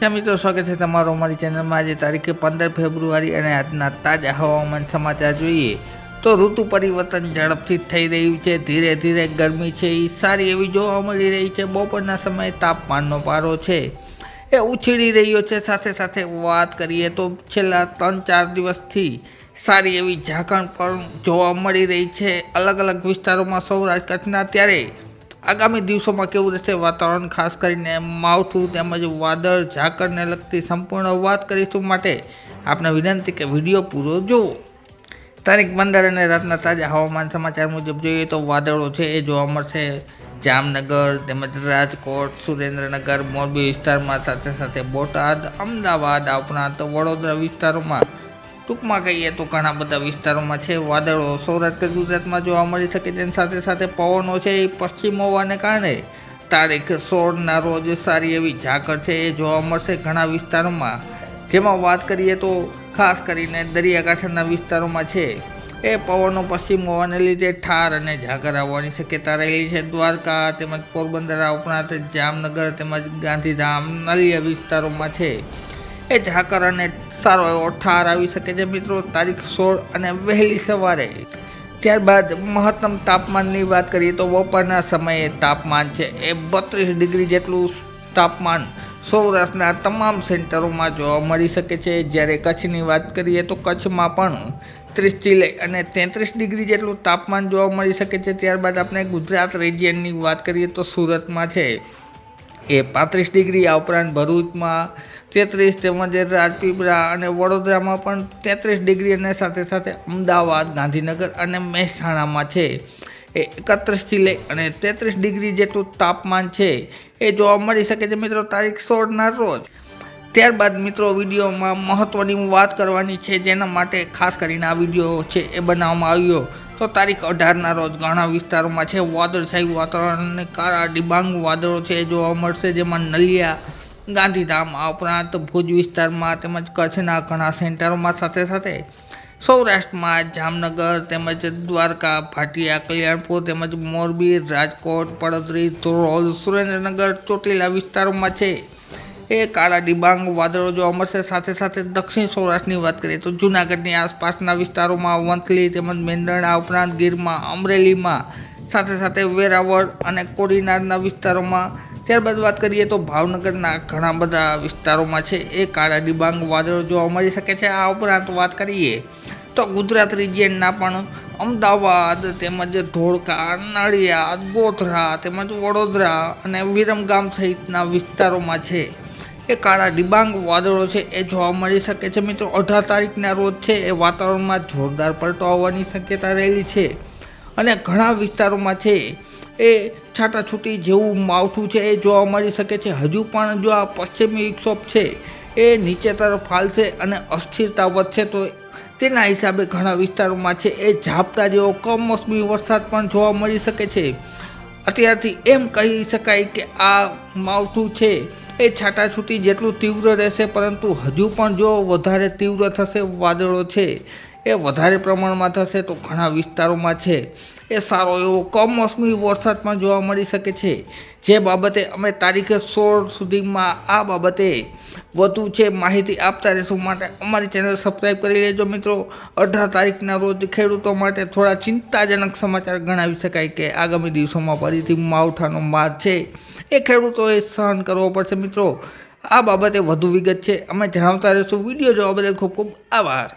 મિત્રો, સ્વાગત છે તમારો અમારી ચેનલમાં. આજે તારીખે પંદર ફેબ્રુઆરી અને આજના તાજા હવામાન સમાચાર જોઈએ તો ઋતુ પરિવર્તન ઝડપથી થઈ રહ્યું છે. ધીરે ધીરે ગરમી છે એ સારી એવી જોવા મળી રહી છે. બપોરના સમયે તાપમાનનો પારો છે એ ઉછળી રહ્યો છે. સાથે સાથે વાત કરીએ તો છેલ્લા ત્રણ ચાર દિવસથી સારી એવી ઝાકણ પણ જોવા મળી રહી છે. અલગ અલગ વિસ્તારોમાં સૌરાષ્ટ્ર કચ્છના ત્યારે આગામી દિવસોમાં કેવું રહેશે વાતાવરણ, ખાસ કરીને માવઠું તેમજ વાદળ, ઝાકળને લગતી સંપૂર્ણ વાત કરીશું માટે આપણે વિનંતી કે વીડિયો પૂરો જુઓ તારીખ પંદર અને રાતના તાજા હવામાન સમાચાર મુજબ જોઈએ તો વાદળો છે એ જોવા મળશે. જામનગર તેમજ રાજકોટ, સુરેન્દ્રનગર, મોરબી વિસ્તારમાં સાથે સાથે બોટાદ, અમદાવાદ, આ ઉપરાંત વડોદરા વિસ્તારોમાં ટૂંકમાં કહીએ તો ઘણા બધા વિસ્તારોમાં છે વાદળો. સૌરાષ્ટ્ર, ગુજરાતમાં જોવા મળી શકે તેની સાથે સાથે પવનો છે એ પશ્ચિમ હોવાને કારણે. તારીખ સોળના રોજ સારી એવી ઝાકર છે એ જોવા મળશે ઘણા વિસ્તારોમાં. જેમાં વાત કરીએ તો ખાસ કરીને દરિયાકાંઠાના વિસ્તારોમાં છે. એ પવનો પશ્ચિમ હોવાને લીધે ઠાર અને ઝાકર આવવાની શક્યતા રહેલી છે. દ્વારકા તેમજ પોરબંદર ઉપરાંત જામનગર તેમજ ગાંધીધામ, નલિયા વિસ્તારોમાં છે. એ ઝાકર અને સારો એવો ઠાર આવી શકે છે મિત્રો. તારીખ સોળ અને વહેલી સવારે. ત્યારબાદ મહત્તમ તાપમાનની વાત કરીએ તો બપોરના સમયે તાપમાન છે એ બત્રીસ ડિગ્રી જેટલું તાપમાન સૌરાષ્ટ્રના તમામ સેન્ટરોમાં જોવા મળી શકે છે. જ્યારે કચ્છની વાત કરીએ તો કચ્છમાં પણ ત્રીસથી લઈ અને તેત્રીસ ડિગ્રી જેટલું તાપમાન જોવા મળી શકે છે. ત્યારબાદ આપણે ગુજરાત રિજિયનની વાત કરીએ તો સુરતમાં છે. એ પાંત્રીસ ડિગ્રી આ ઉપરાંત ભરૂચમાં તેત્રીસ તેમજ રાજપીપળા અને વડોદરામાં પણ તેત્રીસ ડિગ્રી અને સાથે સાથે અમદાવાદ, ગાંધીનગર અને મહેસાણામાં છે. એ એકત્રીસથી લઈ અને તેત્રીસ ડિગ્રી જેટલું તાપમાન છે. એ જોવા મળી શકે છે મિત્રો તારીખ સોળના રોજ. ત્યારબાદ મિત્રો વિડીયોમાં મહત્ત્વની વાત કરવાની છે, જેના માટે ખાસ કરીને આ વીડિયો છે એ બનાવવામાં આવ્યો. તો તારીખ અઢારના રોજ ઘણા વિસ્તારોમાં છે, વાદળછાયું વાતાવરણ અને કાળા ડિબાંગ વાદળો છે, જોવા મળશે, જેમાં નલિયા, ગાંધીધામ આ ઉપરાંત ભુજ વિસ્તારમાં તેમજ કચ્છના ઘણા સેન્ટરોમાં સાથે સાથે સૌરાષ્ટ્રમાં જામનગર તેમજ દ્વારકા, ભાટિયા, કલ્યાણપુર તેમજ મોરબી, રાજકોટ, પડોદરી, ધોરોલ, સુરેન્દ્રનગર, ચોટીલા વિસ્તારોમાં છે. એ કાળા ડિબાંગ વાદળો જોવા મળશે. સાથે સાથે દક્ષિણ સૌરાષ્ટ્રની વાત કરીએ તો જૂનાગઢની આસપાસના વિસ્તારોમાં વંથલી તેમજ મેંદરણા ઉપરાંત ગીરમાં, અમરેલીમાં સાથે સાથે વેરાવળ અને કોડીનારના વિસ્તારોમાં. ત્યારબાદ વાત કરીએ તો ભાવનગરના ઘણા બધા વિસ્તારોમાં છે. એ કાળા ડિબાંગ વાદળો જોવા મળી શકે છે. આ ઉપરાંત વાત કરીએ તો ગુજરાત રિજિયનના પણ અમદાવાદ તેમજ ધોળકા, નડિયાદ, ગોધરા તેમજ વડોદરા અને વિરમગામ સહિતના વિસ્તારોમાં છે. એ કાળા ડિબાંગ વાદળો છે એ જોવા મળી શકે છે. મિત્રો, અઢાર તારીખના રોજ છે એ વાતાવરણમાં જોરદાર પલટો આવવાની શક્યતા રહેલી છે. અને ઘણા વિસ્તારોમાં છે એ છાટાછૂટી જેવું માવઠું છે એ જોવા મળી શકે છે. હજુ પણ જો આ પશ્ચિમી વિક્ષોભ છે એ નીચે તરફ હાલશે અને અસ્થિરતા વધશે તો તેના હિસાબે ઘણા વિસ્તારોમાં છે એ ઝાપટા જેવો કમોસમી વરસાદ પણ જોવા મળી શકે છે. અત્યારથી એમ કહી શકાય કે આ માવઠું છે એ છાટાછૂટી જેટલું તીવ્ર રહેશે, પરંતુ હજુ પણ જો વધારે તીવ્ર થશે વાદળો છે, એ વધારે પ્રમાણમાં થશે તો ઘણા વિસ્તારોમાં છે. એ સારો એવો કમોસમી વરસાદ પણ જોવા મળી શકે છે. જે બાબતે અમે તારીખે સોળ સુધીમાં આ બાબતે વધુ છે માહિતી આપતા રહેશું માટે અમારી ચેનલ સબસ્ક્રાઈબ કરી લેજો મિત્રો. અઢાર તારીખના રોજ ખેડૂતો માટે થોડા ચિંતાજનક સમાચાર ગણાવી શકાય કે આગામી દિવસોમાં ફરીથી માવઠાનો માર છે. એ ખેડૂતોએ સહન કરવો પડશે મિત્રો. આ બાબતે વધુ વિગત છે. અમે જણાવતા રહીશું. વીડિયો જોવા બદલ ખૂબ ખૂબ આભાર.